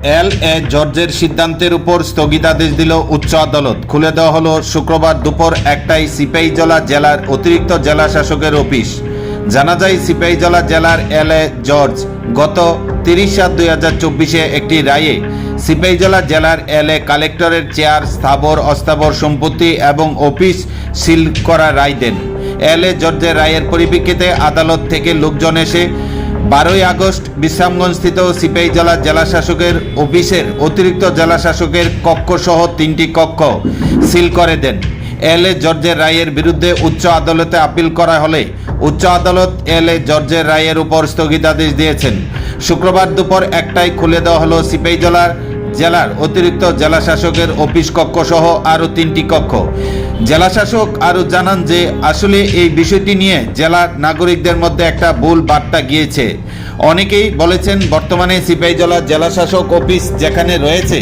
এল A জর্জের সিদ্ধান্তের উপর স্থগিতাদেশ দিল উচ্চ আদালত। খুলে দেওয়া হলো শুক্রবার দুপুর একটাই সিপাহীজলা জেলার অতিরিক্ত জেলা শাসকের অফিস। জানা যায়, সিপাহীজলা জেলার এল এ জর্জ গত তিরিশ সাত দুই হাজার চব্বিশে একটি রায়ে সিপাহীজলা জেলার এল এ কালেক্টরের চেয়ার, স্থাবর, অস্থাবর সম্পত্তি এবং অফিস সিল করা রায় দেন। এল এ জর্জের রায়ের পরিপ্রেক্ষিতে আদালত থেকে লোকজন এসে বারোই আগস্ট বিশ্রামগঞ্জস্থিত সিপাহীজলা জেলা জেলাশাসকের অফিসের অতিরিক্ত জেলাশাসকের কক্ষসহ কক্ষ সহ তিনটি কক্ষ সিল করে দেন। এল এ জর্জের রায়ের বিরুদ্ধে উচ্চ আদালতে আপিল করা হলে উচ্চ আদালত এল এ জর্জের রায়ের উপর স্থগিতাদেশ দিয়েছেন। শুক্রবার দুপুর একটায় খুলে দেওয়া হলো সিপাহীজলার জেলার অতিরিক্ত জেলা শাসকের অফিস কক্ষ সহ আরও তিনটি কক্ষ। জেলা শাসক আরও জানান যে, আসলে এই বিষয়টি নিয়ে জেলার নাগরিকদের মধ্যে একটা ভুল বার্তা গিয়েছে। অনেকেই বলেছেন, বর্তমানে সিপাহীজলা জেলা শাসক অফিস যেখানে রয়েছে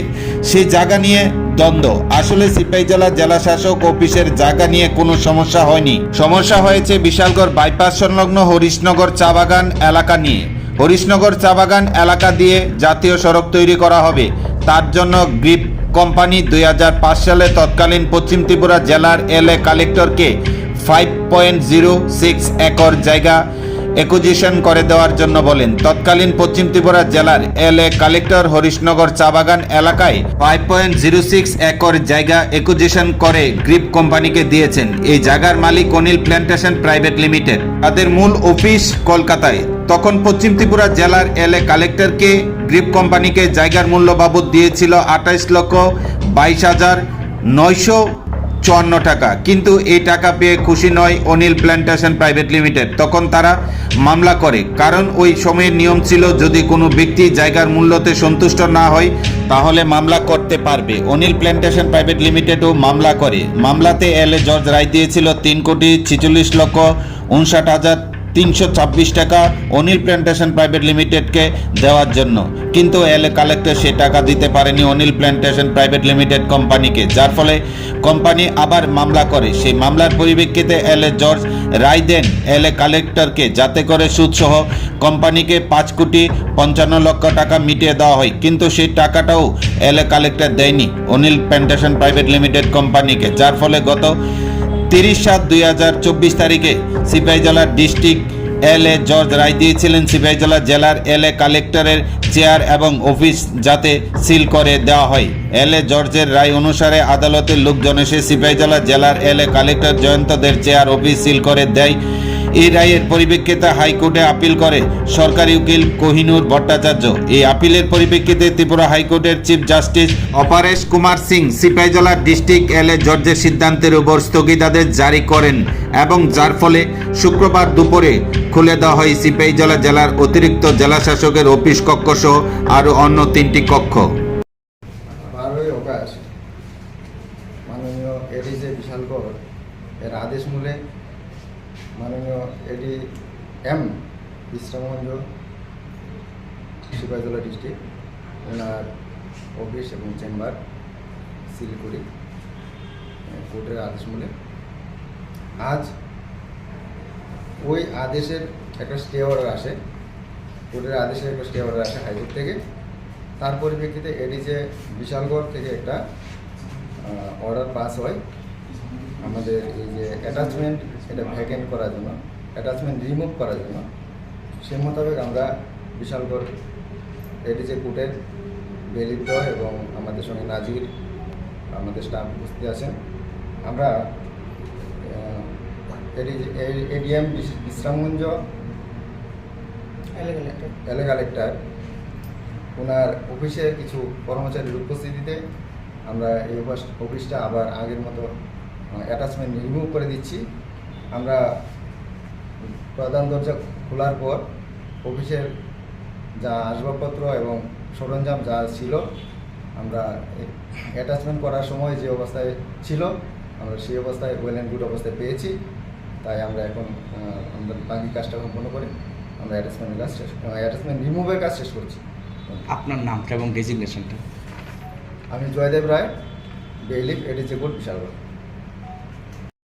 সেই জায়গা নিয়ে দ্বন্দ্ব। আসলে সিপাহীজলা জেলা শাসক অফিসের জায়গা নিয়ে কোনো সমস্যা হয়নি। সমস্যা হয়েছে বিশালগড় বাইপাস সংলগ্ন হরিশনগর চা বাগান এলাকা নিয়ে। হরিশনগর চা বাগান এলাকা দিয়ে জাতীয় সড়ক তৈরি করা হবে। তার জন্য গ্রিপ কোম্পানি দুই হাজার পাঁচ সালে তৎকালীন পশ্চিম ত্রিপুরা জেলার L A কালেক্টরকে five point zero six acre জায়গা একুজিশন করে দেওয়ার জন্য বলেন। তৎকালীন পশ্চিম ত্রিপুরা জেলার এল এ কালেক্টর হরিশনগর চা বাগান এলাকায় five point zero six acre জায়গা একুজিশন করে গ্রিপ কোম্পানিকে দিয়েছেন। এই জায়গার মালিক অনিল প্ল্যান্টেশন প্রাইভেট লিমিটেড। তাদের মূল অফিস কলকাতায়। তখন পশ্চিম ত্রিপুরা জেলার এল এ কালেক্টরকে গ্রিপ কোম্পানিকে জায়গার মূল্য বাবদ দিয়েছিল আঠাইশ লক্ষ বাইশ হাজার নয়শো চুয়ান্ন টাকা। কিন্তু এই টাকা পেয়ে খুশি নয় অনিল প্ল্যান্টেশন প্রাইভেট লিমিটেড। তখন তারা মামলা করে, কারণ ওই সময়ের নিয়ম ছিল যদি কোনো ব্যক্তি জায়গার মূল্যতে সন্তুষ্ট না হয়, তাহলে মামলা করতে পারবে। অনিল প্ল্যান্টেশন প্রাইভেট লিমিটেডও মামলা করে। মামলাতে এল এ জর্জ রায় দিয়েছিল তিন কোটি ছিচল্লিশ লক্ষ উনষাট হাজার তিনশো ছাব্বিশ টাকা অনিল প্ল্যান্টেশন প্রাইভেট লিমিটেডকে দেওয়ার জন্য। কিন্তু এল কালেক্টর সে টাকা দিতে পারেনি অনিল প্ল্যান্টেশন প্রাইভেট লিমিটেড কোম্পানিকে, যার ফলে কোম্পানি আবার মামলা করে। সেই মামলার পরিপ্রেক্ষিতে এল A George Roy then L A কালেক্টরকে যাতে করে সুদসহ কোম্পানিকে পাঁচ কোটি পঞ্চান্ন লক্ষ টাকা মিটিয়ে দেওয়া হয়। কিন্তু সেই টাকাটাও এল এ কালেক্টর দেয়নি অনিল প্ল্যান্টেশন প্রাইভেট লিমিটেড কোম্পানিকে, যার ফলে গত তিরিশ সাত দুই হাজার চব্বিশ তারিখে Sepahijala district L A judge রায় দিয়েছিলেন। সিপাহীজলা জেলার এল এ কালেক্টরের চেয়ার এবং অফিস যাতে সিল করে দেওয়া হয়। এল এ জর্জের রায় অনুসারে আদালতের লোকজন এসে সিপাহীজলা জেলার এল এ কালেক্টর জয়ন্তদের চেয়ার, অফিস সিল করে দেয়। এই রায়ের পরিপ্রেক্ষিতে হাইকোর্টে আপিল করে সরকারি উকিল কোহিনুর ভট্টাচার্য। এই আপিলের পরিপ্রেক্ষিতে ত্রিপুরা হাইকোর্টের chief justice Aparesh Kumar Singh Sepahijala district L A জর্জের সিদ্ধান্তের উপর স্থগিতাদেশ জারি করেন এবং যার ফলে শুক্রবার দুপুরে খুলে দেওয়া হয় সিপাহীজলা জেলার অতিরিক্ত জেলা শাসকের অফিস কক্ষ সহ আরও অন্য তিনটি কক্ষ। মাননীয় এডিজে বিশালগড় এর আদেশ মূলে মাননীয় AD M Bishramganj Sipahijala district, ওনার অফিস এবং চেম্বার, শিলিগুড়ি কোর্টের আদেশ মূলে আজ ওই আদেশের একটা স্টে অর্ডার আসে, কোর্টের আদেশের একটা স্টে অর্ডার আসে হাইকোর্ট থেকে। তার পরিপ্রেক্ষিতে এডি যে বিশালগড় থেকে একটা অর্ডার পাস হয় আমাদের এই যে অ্যাটাচমেন্ট এটা ভ্যাকেন্ট করার জন্য অ্যাটাচমেন্ট রিমুভ করার জন্য সে মোতাবেক আমরা বিশালগড় এডিজে কোর্টের বেলিব্দ এবং আমাদের সঙ্গে নাজির আমাদের স্টাফ উপস্থিত আছেন। আমরা এডিএম বিশ্রামগঞ্জ এলে কালেক্টর ওনার অফিসের কিছু কর্মচারীর উপস্থিতিতে আমরা এই অফিস- অফিসটা আবার আগের মতো অ্যাটাচমেন্ট রিমুভ করে দিচ্ছি। আমরা প্রধান দরজা খোলার পর অফিসের যা আসবাবপত্র এবং সরঞ্জাম যা ছিল আমরা অ্যাটাচমেন্ট করার সময় যে অবস্থায় ছিল আমরা সেই অবস্থায় ওয়েল অ্যান্ড গুড অবস্থায় পেয়েছি। তাই আমরা এখন আমরা বাকি কাজটা সম্পন্ন করে আমরা অ্যাটাচমেন্টের কাজ শেষ অ্যাটাচমেন্ট রিমুভের কাজ শেষ করছি। আপনার নামটা এবং ডেজিগনেশনটা আমি জয়দেব রায় বেইলিফ এডিজেপুর বিশালগড়।